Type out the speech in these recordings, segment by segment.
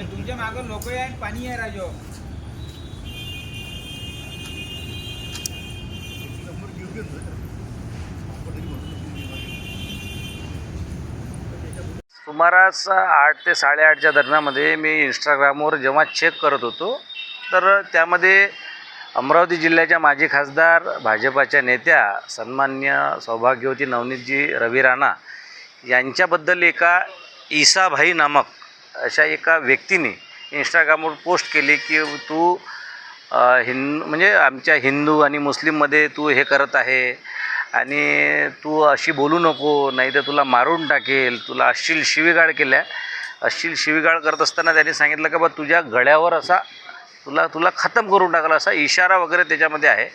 लोक आहे आणि पाणी आहे राजो. सुमारास आठ ते साडेआठच्या दरम्यानमध्ये मी इंस्टाग्रामवर जेव्हा चेक करत होतो तर त्यामध्ये अमरावती जिल्ह्याच्या माजी खासदार भाजपाच्या नेत्या सन्मान्य सौभाग्यवती नवनीतजी रवी राणा यांच्याबद्दल एका ईसाभाई नामक अशा एका व्यक्तीने इंस्टाग्रामवर पोस्ट केली की तू हिंद म्हणजे आमच्या हिंदू आणि मुस्लिममध्ये तू हे करत आहे आणि तू अशी बोलू नको नाही तर तुला मारून टाकेल तुला अश्लील शिवीगाळ केल्या. अश्लील शिवीगाळ करत असताना त्यांनी सांगितलं का बा तुझ्या गळ्यावर असा तुला तुला खतम करून टाकला असा इशारा वगैरे त्याच्यामध्ये आहे.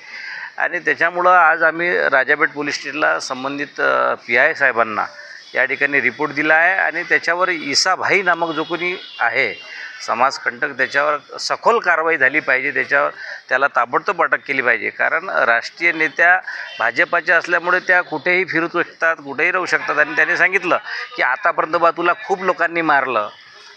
आणि त्याच्यामुळं आज आम्ही राजापेठ पोलीस स्टेशनला संबंधित पी आय साहेबांना या ठिकाणी रिपोर्ट दिला आहे आणि त्याच्यावर ईसाभाई नामक जो कोणी आहे समाजकंटक त्याच्यावर सखोल कारवाई झाली पाहिजे त्याच्यावर त्याला ताबडतोब अटक केली पाहिजे. कारण राष्ट्रीय नेत्या भाजपाच्या असल्यामुळे त्या कुठेही फिरू शकतात कुठेही राहू शकतात. आणि त्याने सांगितलं की आतापर्यंत बा तुला खूप लोकांनी मारलं.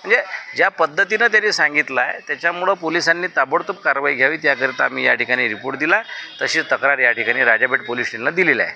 म्हणजे ज्या पद्धतीनं त्यांनी सांगितलं आहे त्याच्यामुळं पोलिसांनी ताबडतोब कारवाई घ्यावी त्याकरिता आम्ही या ठिकाणी रिपोर्ट दिला. तशीच तक्रार या ठिकाणी राजापेठ पोलीस स्टेशनला दिलेली आहे.